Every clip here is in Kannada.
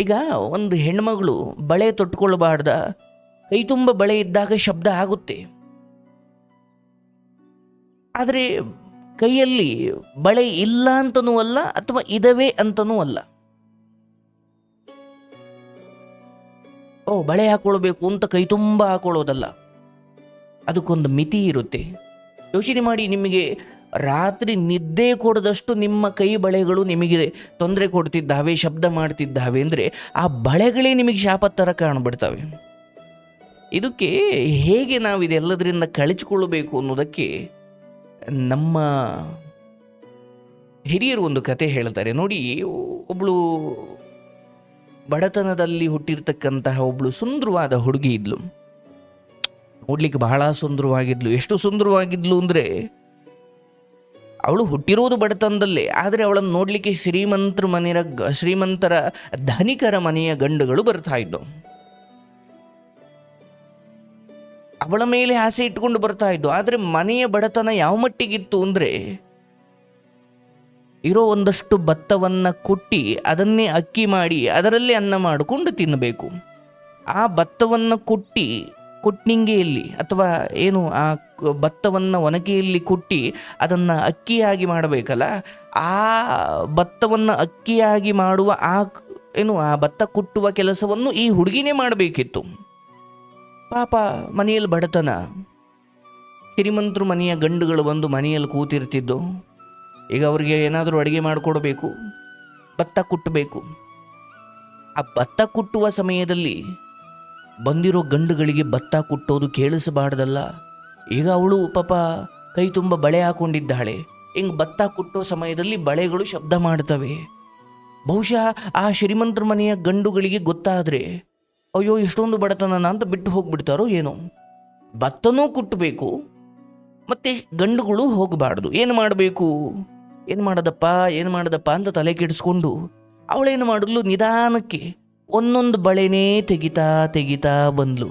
ಈಗ ಒಂದು ಹೆಣ್ಮಗಳು ಬಳೆ ತೊಟ್ಕೊಳ್ಬಾರ್ದ ಕೈ ತುಂಬ ಬಳೆ ಇದ್ದಾಗ ಶಬ್ದ ಆಗುತ್ತೆ. ಆದರೆ ಕೈಯಲ್ಲಿ ಬಳೆ ಇಲ್ಲ ಅಂತನೂ ಅಲ್ಲ ಅಥವಾ ಇದವೆ ಅಂತನೂ ಅಲ್ಲ. ಓ, ಬಳೆ ಹಾಕೊಳ್ಬೇಕು ಅಂತ ಕೈ ತುಂಬ ಹಾಕೊಳ್ಳೋದಲ್ಲ. ಅದಕ್ಕೊಂದು ಮಿತಿ ಇರುತ್ತೆ. ಯೋಚನೆ ಮಾಡಿ ನಿಮಗೆ ರಾತ್ರಿ ನಿದ್ದೆ ಕೊಡದಷ್ಟು ನಿಮ್ಮ ಕೈ ಬಳೆಗಳು ನಿಮಗೆ ತೊಂದರೆ ಕೊಡ್ತಿದ್ದಾವೆ, ಶಬ್ದ ಮಾಡ್ತಿದ್ದಾವೆ ಅಂದರೆ ಆ ಬಳೆಗಳೇ ನಿಮಗೆ ಶಾಪ ಥರ ಕಾಣ್ಬಿಡ್ತವೆ. ಇದಕ್ಕೆ ಹೇಗೆ ನಾವು ಇದೆಲ್ಲದರಿಂದ ಕಳಿಸಿಕೊಳ್ಳಬೇಕು ಅನ್ನೋದಕ್ಕೆ ನಮ್ಮ ಹಿರಿಯರು ಒಂದು ಕತೆ ಹೇಳ್ತಾರೆ. ನೋಡಿ ಒಬ್ಬಳು ಬಡತನದಲ್ಲಿ ಹುಟ್ಟಿರ್ತಕ್ಕಂತಹ ಒಬ್ಬಳು ಸುಂದರವಾದ ಹುಡುಗಿ ಇದ್ಲು. ನೋಡ್ಲಿಕ್ಕೆ ಬಹಳ ಸುಂದರವಾಗಿದ್ಲು. ಎಷ್ಟು ಸುಂದರವಾಗಿದ್ಲು ಅಂದರೆ ಅವಳು ಹುಟ್ಟಿರೋದು ಬಡತನದಲ್ಲೇ, ಆದರೆ ಅವಳನ್ನು ನೋಡಲಿಕ್ಕೆ ಶ್ರೀಮಂತರ ಮನೆಯ ಶ್ರೀಮಂತರ ಧನಿಕರ ಮನೆಯ ಗಂಡುಗಳು ಬರ್ತಾ ಇದ್ದವು. ಅವಳ ಮೇಲೆ ಆಸೆ ಇಟ್ಕೊಂಡು ಬರ್ತಾ ಇದ್ದು ಆದರೆ ಮನೆಯ ಬಡತನ ಯಾವ ಮಟ್ಟಿಗಿತ್ತು ಅಂದರೆ, ಇರೋ ಒಂದಷ್ಟು ಭತ್ತವನ್ನು ಕುಟ್ಟಿ ಅದನ್ನೇ ಅಕ್ಕಿ ಮಾಡಿ ಅದರಲ್ಲೇ ಅನ್ನ ಮಾಡಿಕೊಂಡು ತಿನ್ನಬೇಕು. ಆ ಭತ್ತವನ್ನು ಕುಟ್ಟಿ ಕುಟ್ನಿಂಗೆಯಲ್ಲಿ ಅಥವಾ ಏನು ಆ ಭತ್ತವನ್ನು ಒನಕೆಯಲ್ಲಿ ಕುಟ್ಟಿ ಅದನ್ನು ಅಕ್ಕಿಯಾಗಿ ಮಾಡಬೇಕಲ್ಲ, ಆ ಭತ್ತವನ್ನು ಅಕ್ಕಿಯಾಗಿ ಮಾಡುವ ಆ ಏನು ಆ ಭತ್ತ ಕುಟ್ಟುವ ಕೆಲಸವನ್ನು ಈ ಹುಡುಗಿನೇ ಮಾಡಬೇಕಿತ್ತು. ಪಾಪ ಮನೆಯಲ್ಲಿ ಬಡತನ. ಶ್ರೀಮಂತರು ಮನೆಯ ಗಂಡುಗಳು ಬಂದು ಮನೆಯಲ್ಲಿ ಕೂತಿರ್ತಿದ್ದು. ಈಗ ಅವರಿಗೆ ಏನಾದರೂ ಅಡುಗೆ ಮಾಡಿಕೊಡಬೇಕು, ಭತ್ತ ಕುಟ್ಟಬೇಕು. ಆ ಭತ್ತ ಕುಟ್ಟುವ ಸಮಯದಲ್ಲಿ ಬಂದಿರೋ ಗಂಡುಗಳಿಗೆ ಭತ್ತ ಕುಟ್ಟೋದು ಕೇಳಿಸಬಾರ್ದಲ್ಲ. ಈಗ ಅವಳು ಪಾಪ ಕೈ ತುಂಬ ಬಳೆ ಹಾಕೊಂಡಿದ್ದಾಳೆ. ಹಿಂಗೆ ಭತ್ತ ಕುಟ್ಟೋ ಸಮಯದಲ್ಲಿ ಬಳೆಗಳು ಶಬ್ದ ಮಾಡ್ತವೆ. ಬಹುಶಃ ಆ ಶ್ರೀಮಂತರ ಮನೆಯ ಗಂಡುಗಳಿಗೆ ಗೊತ್ತಾದರೆ, ಅಯ್ಯೋ, ಎಷ್ಟೊಂದು ಬಡತನ ಅಂತ ಬಿಟ್ಟು ಹೋಗ್ಬಿಡ್ತಾರೋ ಏನೋ. ಭತ್ತನೂ ಕುಟ್ಟಬೇಕು, ಮತ್ತೆ ಗಂಡುಗಳು ಹೋಗಬಾರ್ದು. ಏನು ಮಾಡಬೇಕು? ಏನು ಮಾಡದಪ್ಪ? ಏನು ಮಾಡದಪ್ಪ ಅಂತ ತಲೆ ಕೆಡಿಸ್ಕೊಂಡು ಅವಳೇನು ಮಾಡಲು ನಿಧಾನಕ್ಕೆ. ಒಂದೊಂದು ಬಳೆನೇ ತೆಗಿತಾ ತೆಗಿತಾ ಬಂದ್ಲು.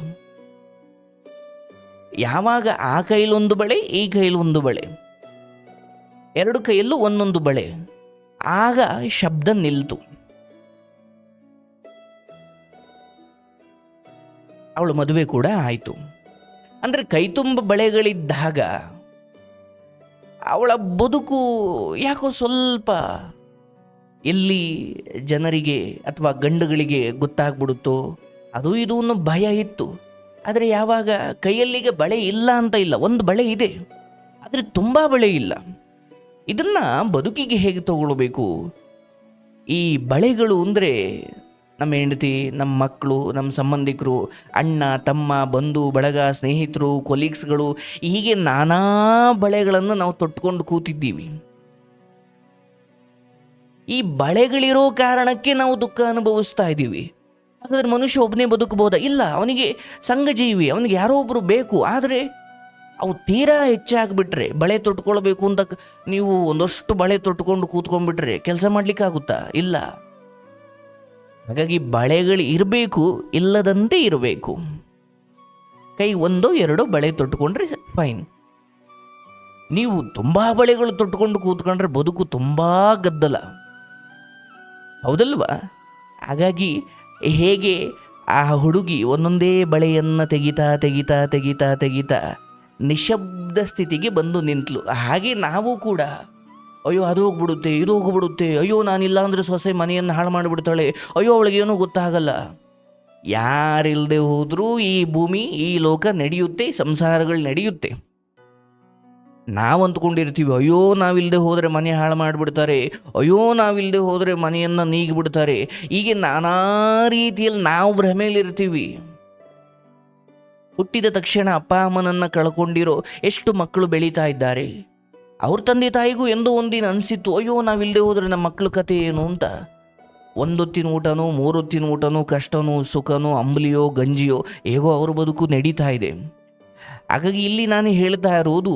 ಯಾವಾಗ ಆ ಕೈಲೊಂದು ಬಳೆ, ಈ ಕೈಲೊಂದು ಬಳೆ. ಎರಡು ಕೈಯಲ್ಲೂ ಒಂದೊಂದು ಬಳೆ. ಆಗ ಶಬ್ದ ನಿಲ್ತು. ಅವಳು ಮದುವೆ ಕೂಡ ಆಯಿತು. ಅಂದರೆ ಕೈತುಂಬ ಬಳೆಗಳಿದ್ದಾಗ ಅವಳ ಬದುಕು ಯಾಕೋ ಸ್ವಲ್ಪ ಎಲ್ಲಿ ಜನರಿಗೆ ಅಥವಾ ಗಂಡುಗಳಿಗೆ ಗೊತ್ತಾಗ್ಬಿಡುತ್ತೋ, ಅದು ಇದು ಅನ್ನೋ ಭಯ ಇತ್ತು. ಆದರೆ ಯಾವಾಗ ಕೈಯಲ್ಲಿಗೆ ಬಳೆ ಇಲ್ಲ ಅಂತ ಇಲ್ಲ, ಒಂದು ಬಳೆ ಇದೆ, ಆದರೆ ತುಂಬ ಬಳೆ ಇಲ್ಲ. ಇದನ್ನು ಬದುಕಿಗೆ ಹೇಗೆ ತಗೊಳ್ಬೇಕು? ಈ ಬಳೆಗಳು ಅಂದರೆ ನಮ್ಮ ಹೆಂಡತಿ, ನಮ್ಮ ಮಕ್ಕಳು, ನಮ್ಮ ಸಂಬಂಧಿಕರು, ಅಣ್ಣ, ತಮ್ಮ, ಬಂಧು, ಬಳಗ, ಸ್ನೇಹಿತರು ಕೊಲೀಗ್ಸ್ಗಳು ಹೀಗೆ ನಾನಾ ಬಳೆಗಳನ್ನು ನಾವು ತೊಟ್ಕೊಂಡು ಕೂತಿದ್ದೀವಿ. ಈ ಬಳೆಗಳಿರೋ ಕಾರಣಕ್ಕೆ ನಾವು ದುಃಖ ಅನುಭವಿಸ್ತಾ ಇದ್ದೀವಿ. ಹಾಗಾದ್ರೆ ಮನುಷ್ಯ ಒಬ್ಬನೇ ಬದುಕಬಹುದಾ? ಇಲ್ಲ, ಅವನಿಗೆ ಸಂಘಜೀವಿ, ಅವನಿಗೆ ಯಾರೋ ಒಬ್ಬರು ಬೇಕು. ಆದರೆ ಅವು ತೀರಾ ಹೆಚ್ಚಾಗ್ಬಿಟ್ರೆ, ಬಳೆ ತೊಟ್ಕೊಳ್ಬೇಕು ಅಂತ ನೀವು ಒಂದಷ್ಟು ಬಳೆ ತೊಟ್ಕೊಂಡು ಕೂತ್ಕೊಂಡ್ಬಿಟ್ರೆ ಕೆಲಸ ಮಾಡ್ಲಿಕ್ಕಾಗುತ್ತಾ? ಇಲ್ಲ. ಹಾಗಾಗಿ ಬಳೆಗಳು ಇರಬೇಕು, ಇಲ್ಲದಂತೆ ಇರಬೇಕು. ಕೈ ಒಂದೋ ಎರಡೋ ಬಳೆ ತೊಟ್ಟುಕೊಂಡ್ರೆ ಫೈನ್. ನೀವು ತುಂಬ ಬಳೆಗಳು ತೊಟ್ಟುಕೊಂಡು ಕೂತ್ಕೊಂಡ್ರೆ ಬದುಕು ತುಂಬ ಗದ್ದಲ. ಹೌದಲ್ವಾ? ಹಾಗಾಗಿ ಹೇಗೆ ಆ ಹುಡುಗಿ ಒಂದೊಂದೇ ಬಳೆಯನ್ನು ತೆಗಿತಾ ತೆಗಿತಾ ತೆಗಿತಾ ತೆಗಿತಾ ನಿಶಬ್ದ ಸ್ಥಿತಿಗೆ ಬಂದು ನಿಂತಲು. ಹಾಗೆ ನಾವು ಕೂಡ. ಅಯ್ಯೋ, ಅದು ಹೋಗ್ಬಿಡುತ್ತೆ, ಇದು ಹೋಗ್ಬಿಡುತ್ತೆ, ಅಯ್ಯೋ, ನಾನಿಲ್ಲ ಅಂದರೆ ಸೊಸೆ ಮನೆಯನ್ನು ಹಾಳು ಮಾಡಿಬಿಡ್ತಾಳೆ, ಅಯ್ಯೋ ಅವಳಿಗೇನೂ ಗೊತ್ತಾಗಲ್ಲ. ಯಾರಿಲ್ಲದೆ ಹೋದರೂ ಈ ಭೂಮಿ, ಈ ಲೋಕ ನಡೆಯುತ್ತೆ, ಸಂಸಾರಗಳು ನಡೆಯುತ್ತೆ. ನಾವು ಅಂದ್ಕೊಂಡಿರ್ತೀವಿ, ಅಯ್ಯೋ ನಾವಿಲ್ಲದೆ ಹೋದರೆ ಮನೆ ಹಾಳು ಮಾಡಿಬಿಡ್ತಾರೆ, ಅಯ್ಯೋ ನಾವಿಲ್ಲದೆ ಹೋದರೆ ಮನೆಯನ್ನು ನೀಗಿಬಿಡ್ತಾರೆ. ಹೀಗೆ ನಾನಾ ರೀತಿಯಲ್ಲಿ ನಾವು ಭ್ರಮೆಯಲ್ಲಿರ್ತೀವಿ. ಹುಟ್ಟಿದ ತಕ್ಷಣ ಅಪ್ಪ, ಅಮ್ಮನನ್ನು ಕಳ್ಕೊಂಡಿರೋ ಎಷ್ಟು ಮಕ್ಕಳು ಬೆಳೀತಾ ಇದ್ದಾರೆ. ಅವ್ರ ತಂದೆ ತಾಯಿಗೂ ಎಂದೋ ಒಂದಿನ ಅನಿಸಿತ್ತು, ಅಯ್ಯೋ ನಾವಿಲ್ಲದೆ ಹೋದರೆ ನಮ್ಮ ಮಕ್ಕಳ ಕತೆ ಏನು ಅಂತ. ಒಂದೊತ್ತಿನ ಊಟನೋ, ಮೂರೊತ್ತಿನ ಊಟನೋ, ಕಷ್ಟನೋ, ಸುಖನೋ, ಅಂಬಲಿಯೋ, ಗಂಜಿಯೋ, ಹೇಗೋ ಅವ್ರ ಬದುಕು ನಡೀತಾ ಇದೆ. ಹಾಗಾಗಿ ಇಲ್ಲಿ ನಾನು ಹೇಳ್ತಾ ಇರೋದು,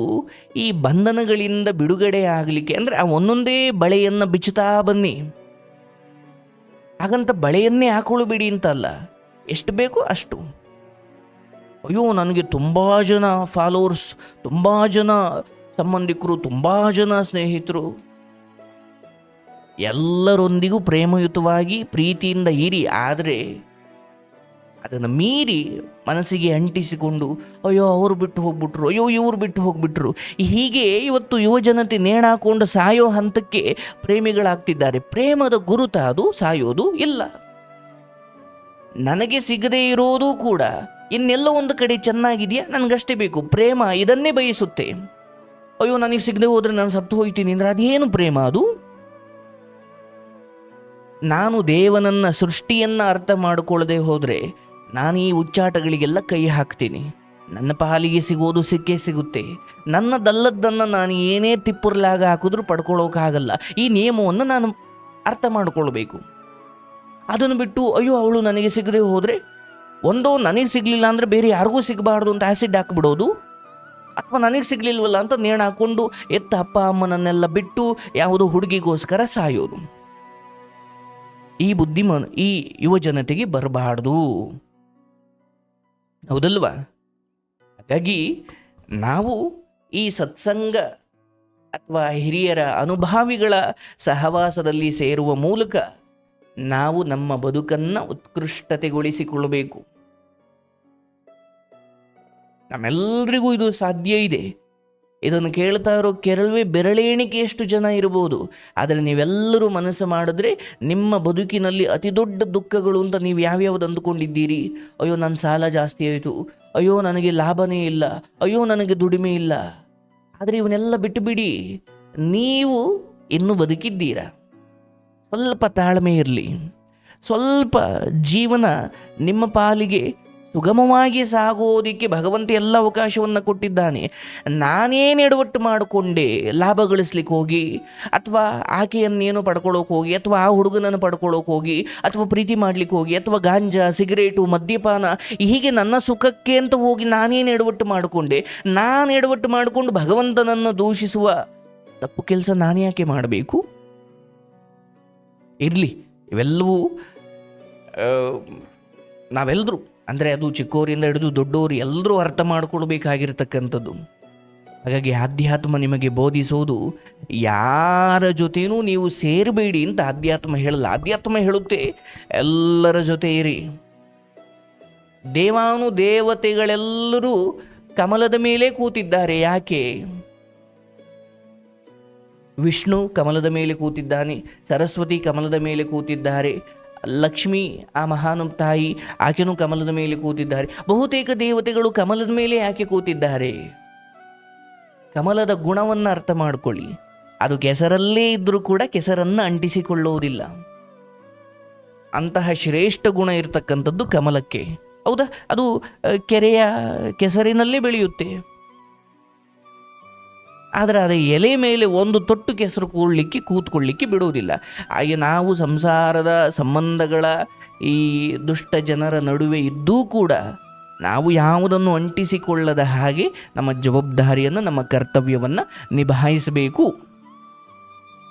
ಈ ಬಂಧನಗಳಿಂದ ಬಿಡುಗಡೆ ಆಗಲಿಕ್ಕೆ, ಅಂದರೆ ಆ ಒಂದೊಂದೇ ಬಳೆಯನ್ನು ಬಿಚ್ಚುತ್ತಾ ಬನ್ನಿ. ಹಾಗಂತ ಬಳೆಯನ್ನೇ ಹಾಕೊಳ್ಳಬೇಡಿ ಅಂತಲ್ಲ, ಎಷ್ಟು ಬೇಕೋ ಅಷ್ಟು. ಅಯ್ಯೋ, ನನಗೆ ತುಂಬ ಜನ ಫಾಲೋವರ್ಸ್ ತುಂಬ ಜನ ಸಂಬಂಧಿಕರು, ತುಂಬ ಜನ ಸ್ನೇಹಿತರು. ಎಲ್ಲರೊಂದಿಗೂ ಪ್ರೇಮಯುತವಾಗಿ, ಪ್ರೀತಿಯಿಂದ ಇರಿ, ಆದರೆ ಅದನ್ನು ಮೀರಿ ಮನಸ್ಸಿಗೆ ಅಂಟಿಸಿಕೊಂಡು, ಅಯ್ಯೋ, ಅವರು ಬಿಟ್ಟು ಹೋಗ್ಬಿಟ್ರು, ಅಯ್ಯೋ, ಇವರು ಬಿಟ್ಟು ಹೋಗ್ಬಿಟ್ರು. ಹೀಗೆ ಇವತ್ತು ಯುವಜನತೆ ನೇಣಾಕೊಂಡು ಸಾಯೋ ಹಂತಕ್ಕೆ ಪ್ರೇಮಿಗಳಾಗ್ತಿದ್ದಾರೆ. ಪ್ರೇಮದ ಗುರುತ ಅದು, ಸಾಯೋದು ಇಲ್ಲ. ನನಗೆ ಸಿಗದೇ ಇರೋದು ಕೂಡ, ಇನ್ನೆಲ್ಲ ಒಂದು ಕಡೆ ಚೆನ್ನಾಗಿದೆಯಾ? ನನಗಷ್ಟೇ ಬೇಕು. ಪ್ರೇಮ ಇದನ್ನೇ ಬಯಸುತ್ತೆ. ಅಯ್ಯೋ, ನನಗೆ ಸಿಗದೆ ಹೋದರೆ ನಾನು ಸತ್ತು ಹೋಗ್ತೀನಿ ಅಂದ್ರೆ ಅದೇನು ಪ್ರೇಮ ಅದು? ನಾನು ದೇವನನ್ನ ಸೃಷ್ಟಿಯನ್ನ ಅರ್ಥ ಮಾಡಿಕೊಳ್ಳದೆ ಹೋದರೆ ನಾನು ಈ ಉಚ್ಚಾಟಗಳಿಗೆಲ್ಲ ಕೈ ಹಾಕ್ತೀನಿ. ನನ್ನ ಪಾಲಿಗೆ ಸಿಗೋದು ಸಿಕ್ಕೇ ಸಿಗುತ್ತೆ. ನನ್ನದಲ್ಲದ್ದನ್ನು ನಾನು ಏನೇ ತಿಪ್ಪುರ್ಲಾಗ ಹಾಕಿದ್ರೂ ಪಡ್ಕೊಳ್ಳೋಕ್ಕಾಗಲ್ಲ ಈ ನಿಯಮವನ್ನು ನಾನು ಅರ್ಥ ಮಾಡಿಕೊಳ್ಬೇಕು. ಅದನ್ನು ಬಿಟ್ಟು, ಅಯ್ಯೋ, ಅವಳು ನನಗೆ ಸಿಗದೆ ಹೋದರೆ? ಒಂದೋ ನನಗೆ ಸಿಗಲಿಲ್ಲ ಅಂದರೆ ಬೇರೆ ಯಾರಿಗೂ ಸಿಗಬಾರ್ದು ಅಂತ ಆ್ಯಸಿಡ್ ಹಾಕ್ಬಿಡೋದು? ಅಥವಾ ನನಗೆ ಸಿಗಲಿಲ್ವಲ್ಲ ಅಂತ ನೇಣು ಹಾಕ್ಕೊಂಡು ಎತ್ತ ಅಪ್ಪ, ಅಮ್ಮನನ್ನೆಲ್ಲ ಬಿಟ್ಟು ಯಾವುದೋ ಹುಡುಗಿಗೋಸ್ಕರ ಸಾಯೋದು. ಈ ಬುದ್ಧಿಮಾನ ಈ ಯುವ ಜನತೆಗೆ ಬರಬಾರ್ದು. ಹೌದಲ್ವಾ? ಹಾಗಾಗಿ ನಾವು ಈ ಸತ್ಸಂಗ ಅಥವಾ ಹಿರಿಯರ ಅನುಭಾವಿಗಳ ಸಹವಾಸದಲ್ಲಿ ಸೇರುವ ಮೂಲಕ ನಾವು ನಮ್ಮ ಬದುಕನ್ನು ಉತ್ಕೃಷ್ಟತೆಗೊಳಿಸಿಕೊಳ್ಳಬೇಕು. ನಮ್ಮೆಲ್ಲರಿಗೂ ಇದು ಸಾಧ್ಯ ಇದೆ. ಇದನ್ನು ಕೇಳ್ತಾ ಇರೋ ಕೆರಳುವೇ ಬೆರಳೆಣಿಕೆ ಎಷ್ಟು ಜನ ಇರಬಹುದು? ಆದರೆ ನೀವೆಲ್ಲರೂ ಮನಸ್ಸು ಮಾಡಿದ್ರೆ ನಿಮ್ಮ ಬದುಕಿನಲ್ಲಿ ಅತಿ ದೊಡ್ಡ ದುಃಖಗಳು ಅಂತ ನೀವು ಯಾವ್ಯಾವ್ದು ಅಂದುಕೊಂಡಿದ್ದೀರಿ? ಅಯ್ಯೋ, ನನ್ನ ಸಾಲ ಜಾಸ್ತಿ ಆಯಿತು. ಅಯ್ಯೋ, ನನಗೆ ಲಾಭನೇ ಇಲ್ಲ. ಅಯ್ಯೋ, ನನಗೆ ದುಡಿಮೆ ಇಲ್ಲ. ಆದರೆ ಇವನ್ನೆಲ್ಲ ಬಿಟ್ಟು ಬಿಡಿ ನೀವು ಇನ್ನೂ ಬದುಕಿದ್ದೀರಾ? ಸ್ವಲ್ಪ ತಾಳ್ಮೆ ಇರಲಿ. ಸ್ವಲ್ಪ ಜೀವನ ನಿಮ್ಮ ಪಾಲಿಗೆ ಸುಗಮವಾಗಿ ಸಾಗೋದಿಕ್ಕೆ ಭಗವಂತ ಎಲ್ಲ ಅವಕಾಶವನ್ನು ಕೊಟ್ಟಿದ್ದಾನೆ. ನಾನೇನು ಎಡವಟ್ಟು ಮಾಡಿಕೊಂಡೆ, ಲಾಭ ಗಳಿಸ್ಲಿಕ್ಕೆ ಹೋಗಿ, ಅಥವಾ ಆಕೆಯನ್ನೇನು ಪಡ್ಕೊಳ್ಳೋಕೆ ಹೋಗಿ, ಅಥವಾ ಆ ಹುಡುಗನನ್ನು ಪಡ್ಕೊಳ್ಳೋಕೆ ಹೋಗಿ, ಅಥವಾ ಪ್ರೀತಿ ಮಾಡ್ಲಿಕ್ಕೆ ಹೋಗಿ, ಅಥವಾ ಗಾಂಜಾ, ಸಿಗರೇಟು, ಮದ್ಯಪಾನ, ಹೀಗೆ ನನ್ನ ಸುಖಕ್ಕೆ ಅಂತ ಹೋಗಿ ನಾನೇನು ಎಡವಟ್ಟು ಮಾಡಿಕೊಂಡೆ. ನಾನು ಎಡವಟ್ಟು ಮಾಡಿಕೊಂಡು ಭಗವಂತನನ್ನು ದೂಷಿಸುವ ತಪ್ಪು ಕೆಲಸ ನಾನು ಯಾಕೆ ಮಾಡಬೇಕು? ಇರಲಿ, ಇವೆಲ್ಲವೂ ನಾವೆಲ್ಲರೂ ಅಂದರೆ ಅದು ಚಿಕ್ಕವರಿಂದ ಹಿಡಿದು ದೊಡ್ಡವರು ಎಲ್ಲರೂ ಅರ್ಥ ಮಾಡಿಕೊಳ್ಬೇಕಾಗಿರ್ತಕ್ಕಂಥದ್ದು. ಹಾಗಾಗಿ ಆಧ್ಯಾತ್ಮ ನಿಮಗೆ ಬೋಧಿಸೋದು ಯಾರ ಜೊತೆಯೂ ನೀವು ಸೇರಬೇಡಿ ಅಂತ ಆಧ್ಯಾತ್ಮ ಹೇಳಲ್ಲ. ಆಧ್ಯಾತ್ಮ ಹೇಳುತ್ತೆ, ಎಲ್ಲರ ಜೊತೆ ಇರಿ. ದೇವಾನು ದೇವತೆಗಳೆಲ್ಲರೂ ಕಮಲದ ಮೇಲೆ ಕೂತಿದ್ದಾರೆ. ಯಾಕೆ? ವಿಷ್ಣು ಕಮಲದ ಮೇಲೆ ಕೂತಿದ್ದಾನೆ, ಸರಸ್ವತಿ ಕಮಲದ ಮೇಲೆ ಕೂತಿದ್ದಾರೆ ಲಕ್ಷ್ಮಿ, ಆ ಮಹಾನು ತಾಯಿ ಆಕೆನೂ ಕಮಲದ ಮೇಲೆ ಕೂತಿದ್ದಾರೆ. ಬಹುತೇಕ ದೇವತೆಗಳು ಕಮಲದ ಮೇಲೆ ಯಾಕೆ ಕೂತಿದ್ದಾರೆ. ಕಮಲದ ಗುಣವನ್ನು ಅರ್ಥ ಮಾಡಿಕೊಳ್ಳಿ. ಅದು ಕೆಸರಲ್ಲೇ ಇದ್ದರೂ ಕೂಡ ಕೆಸರನ್ನು ಅಂಟಿಸಿಕೊಳ್ಳುವುದಿಲ್ಲ. ಅಂತಹ ಶ್ರೇಷ್ಠ ಗುಣ ಇರತಕ್ಕಂಥದ್ದು ಕಮಲಕ್ಕೆ. ಹೌದಾ? ಅದು ಕೆರೆಯ, ಕೆಸರಿನಲ್ಲೇ ಬೆಳೆಯುತ್ತೆ. ಆದರೆ ಅದೇ ಎಲೆ ಮೇಲೆ ಒಂದು ತೊಟ್ಟು ಕೆಸರು ಕೂಡಲಿಕ್ಕೆ, ಕೂತ್ಕೊಳ್ಳಿಕ್ಕೆ ಬಿಡುವುದಿಲ್ಲ. ಹಾಗೆ ನಾವು ಸಂಸಾರದ ಸಂಬಂಧಗಳ ಈ ದುಷ್ಟ ಜನರ ನಡುವೆ ಇದ್ದೂ ಕೂಡ ನಾವು ಯಾವುದನ್ನು ಅಂಟಿಸಿಕೊಳ್ಳದ ಹಾಗೆ ನಮ್ಮ ಜವಾಬ್ದಾರಿಯನ್ನು, ನಮ್ಮ ಕರ್ತವ್ಯವನ್ನು ನಿಭಾಯಿಸಬೇಕು.